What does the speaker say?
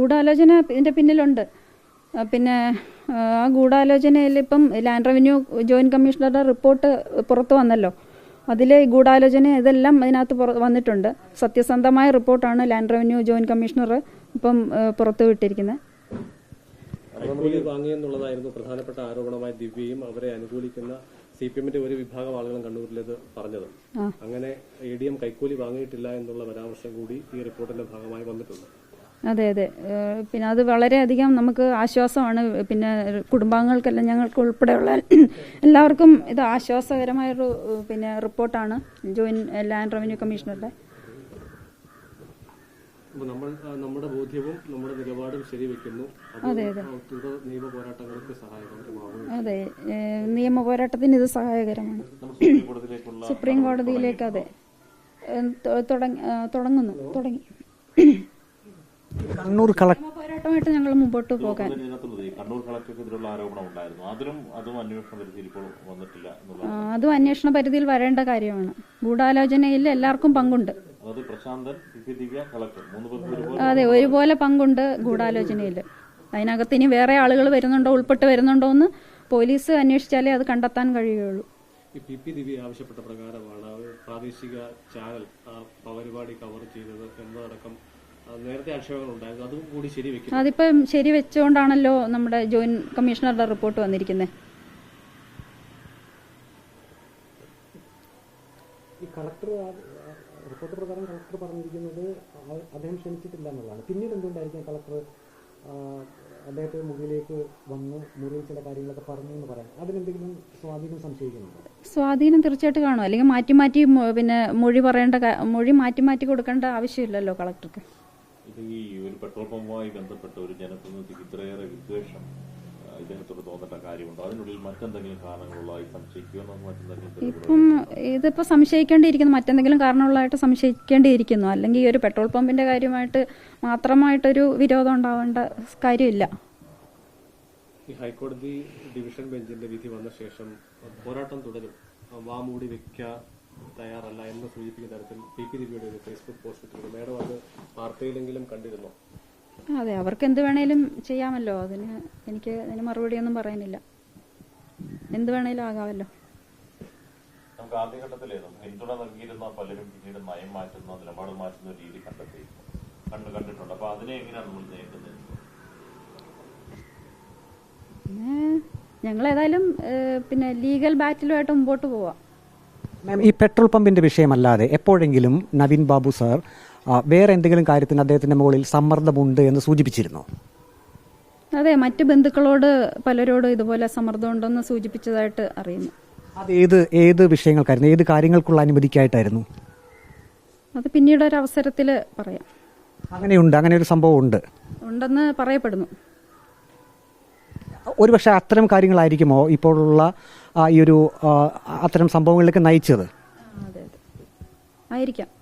ഗൂഢാലോചന ഇതിന്റെ പിന്നിലുണ്ട്. പിന്നെ ആ, ഗൂഢാലോചനയിൽ ഇപ്പം ലാൻഡ് റവന്യൂ ജോയിന്റ് കമ്മീഷണറുടെ റിപ്പോർട്ട് പുറത്തു വന്നല്ലോ. അതിൽ ഗൂഢാലോചന ഇതെല്ലാം അതിനകത്ത് പുറ വന്നിട്ടുണ്ട്. സത്യസന്ധമായ റിപ്പോർട്ടാണ് ലാൻഡ് റവന്യൂ ജോയിന്റ് കമ്മീഷണർ ഇപ്പം പുറത്തു വിട്ടിരിക്കുന്നത് വാങ്ങിയെന്നുള്ളതായിരുന്നു പ്രധാനപ്പെട്ട ആരോപണമായി ദിവ്യയും അവരെ അനുകൂലിക്കുന്ന സി പി എമ്മിന്റെ ഒരു വിഭാഗം ആളുകളും കണ്ണൂരിലേത് പറഞ്ഞത്. അങ്ങനെ എ ഡി എം കൈക്കൂലി വാങ്ങിയിട്ടില്ല എന്നുള്ള പരാമർശം കൂടി ഈ റിപ്പോർട്ടിന്റെ ഭാഗമായി വന്നിട്ടുണ്ട്. അതെ അതെ. പിന്നെ അത് വളരെയധികം നമുക്ക് ആശ്വാസമാണ്. പിന്നെ കുടുംബാംഗങ്ങൾക്കെല്ലാം ഞങ്ങൾക്ക് ഉൾപ്പെടെയുള്ള എല്ലാവർക്കും ഇത് ആശ്വാസകരമായൊരു പിന്നെ റിപ്പോർട്ടാണ്. ജോയിന്റ് ലാൻഡ് റവന്യൂ കമ്മീഷണറുടെ. നമ്മൾ നമ്മുടെ ബോധ്യവും നമ്മുടെ നിലപാടും ശരിവെക്കുന്നു. അതെ അതെ നിയമപോരാട്ടങ്ങൾക്ക് നിയമ പോരാട്ടങ്ങൾക്ക് സഹായകരമാകും അതെ നിയമപോരാട്ടത്തിന് നിയമ പോരാട്ടത്തിന് ഇത് സഹായകരമാണ്. സുപ്രീം കോടതിയിലേക്ക് അതെ. തുടങ്ങുന്നു. തുടങ്ങി. കണ്ണൂർ കളക്ടർ പോരാട്ടമായിട്ട് ഞങ്ങൾ മുമ്പോട്ട് പോകാൻ കണ്ണൂർ കളക്ടർക്കെതിരെയുള്ള ആരോപണം ഉണ്ടായിരുന്നു. അതിലും അതും അന്വേഷണ പരിധിയിൽ ഇപ്പോൾ വന്നിട്ടില്ല അതും അന്വേഷണ പരിധിയിൽ വരേണ്ട കാര്യമാണ്. ഗൂഢാലോചനയിൽ എല്ലാവർക്കും പങ്കുണ്ട്. അതെ ഒരുപോലെ പങ്കുണ്ട് ഗൂഢാലോചനയിൽ. അതിനകത്ത് ഇനി വേറെ ആളുകൾ വരുന്നുണ്ടോ ഉൾപ്പെട്ട് വരുന്നുണ്ടോ എന്ന് പോലീസ് അന്വേഷിച്ചാലേ അത് കണ്ടെത്താൻ കഴിയുള്ളൂ. ഈ പി പി ദിവ്യ ആവശ്യപ്പെട്ട പ്രകാരമാണ് പ്രാദേശിക ചാനൽ ആ പരിപാടി കവർ ചെയ്തത് എന്നതടക്കം അതിപ്പം ശരി വെച്ചുകൊണ്ടാണല്ലോ നമ്മുടെ ജോയിന്റ് കമ്മീഷണറുടെ റിപ്പോർട്ട് വന്നിരിക്കുന്നത് ഈ കളക്ടർ റിപ്പോർട്ട് പ്രകാരം കളക്ടർ പറഞ്ഞിരിക്കുന്നത് അദ്ദേഹം ക്ഷണിച്ചിട്ടില്ല എന്നുള്ളതാണ്. പിന്നീട് എന്തുകൊണ്ടായിരിക്കും കളക്ടർ അദ്ദേഹത്തെ മുറിയിലേക്ക് വന്ന് മുറിയിൽ ചില കാര്യങ്ങളൊക്കെ പറഞ്ഞു എന്ന് പറയാം അതിനെന്തെങ്കിലും സ്വാധീനം സംശയിക്കുന്നുണ്ടോ? സ്വാധീനം തീർച്ചയായിട്ടും കാണും. അല്ലെങ്കിൽ മാറ്റി മാറ്റി പിന്നെ മൊഴി പറയേണ്ട മൊഴി മാറ്റി മാറ്റി കൊടുക്കേണ്ട ആവശ്യമില്ലല്ലോ കളക്ടർക്ക്. ഈ ഒരു പെട്രോൾ പമ്പുമായി ബന്ധപ്പെട്ട ഒരു ജനപ്രതിനിധിക്ക് ഇത്രയേറെ വിദ്വേഷം ഇദ്ദേഹത്തോട് തോന്നേണ്ട കാര്യമുണ്ടോ? അതിനുള്ളിൽ മറ്റെന്തെങ്കിലും കാരണങ്ങളുള്ളതായി സംശയിക്കുകയോ എന്നോ മറ്റെന്തെങ്കിലും ഇപ്പം ഇതിപ്പോൾ സംശയിക്കേണ്ടിയിരിക്കുന്നു മറ്റെന്തെങ്കിലും കാരണമുള്ളതായിട്ട് സംശയിക്കേണ്ടിയിരിക്കുന്നു. അല്ലെങ്കിൽ ഈ ഒരു പെട്രോൾ പമ്പിന്റെ കാര്യമായിട്ട് മാത്രമായിട്ടൊരു വിരോധം ഉണ്ടാവേണ്ട കാര്യമില്ല. ഈ ഹൈക്കോടതി ഡിവിഷൻ ബെഞ്ചിന്റെ വിധി വന്ന ശേഷം പോരാട്ടം തുടരും. വാമൂടി വെക്കാൻ തയ്യാറല്ല എന്ന് സൂചിപ്പിക്കുന്ന തരത്തിൽ പി പി ദിവ്യയുടെ ഒരു ഫേസ്ബുക്ക് പോസ്റ്റ് ഇട്ടിരുന്നു. മേഡം അത് വാർത്തയിലെങ്കിലും കണ്ടിരുന്നോ? അതെ അവർക്ക് എന്ത് വേണേലും ചെയ്യാമല്ലോ. അതിന് എനിക്ക് അതിന് മറുപടി ഒന്നും പറയാനില്ല. എന്ത് വേണേലും ആകാമല്ലോ. നമുക്ക് ആദ്യഘട്ടത്തിലേ നമുക്ക് പിന്തുണ നൽകിയിരുന്ന പലരും പിന്നീട് നയം മാറ്റുന്ന നിലപാട് മാറ്റുന്ന ഒരു രീതി കണ്ടെത്തി കണ്ടു കണ്ടിട്ടുണ്ട്. അപ്പൊ അതിനെ എങ്ങനെയാണ് നമ്മൾ നേരിടുന്നത്? പിന്നെ ഞങ്ങൾ ഏതായാലും പിന്നെ ലീഗൽ ബാറ്റിലുമായിട്ട് മുമ്പോട്ട് പോവാം. മാം ഈ പെട്രോൾ പമ്പിന്റെ വിഷയമല്ലാതെ എപ്പോഴെങ്കിലും നവീൻ ബാബു സാർ വേറെ എന്തെങ്കിലും കാര്യത്തിന് അദ്ദേഹത്തിന്റെ മുകളിൽ സമ്മർദ്ദമുണ്ട് എന്ന് സൂചിപ്പിച്ചിരുന്നു? അതെ മറ്റ് ബന്ധുക്കളോട് പലരോടും ഇതുപോലെ സമ്മർദ്ദമുണ്ടെന്ന് സൂചിപ്പിച്ചതായിട്ട് അറിയുന്നു. അത് ഏത് ഏത് വിഷയങ്ങൾക്കായിരുന്നു? ഏത് കാര്യങ്ങൾക്കുള്ള അനുമതിക്കായിട്ടായിരുന്നു? അത് പിന്നീട് ഒരു അവസരത്തിൽ പറയാം. അങ്ങനെയുണ്ട് അങ്ങനെ ഒരു സംഭവം ഉണ്ട്. ഉണ്ടെന്ന് പറയപ്പെടുന്നു. ഒരുപക്ഷെ അത്തരം കാര്യങ്ങളായിരിക്കുമോ ഇപ്പോഴുള്ള ഈ ഒരു അത്തരം സംഭവങ്ങളിലേക്ക് നയിച്ചത്. ആയിരിക്കാം.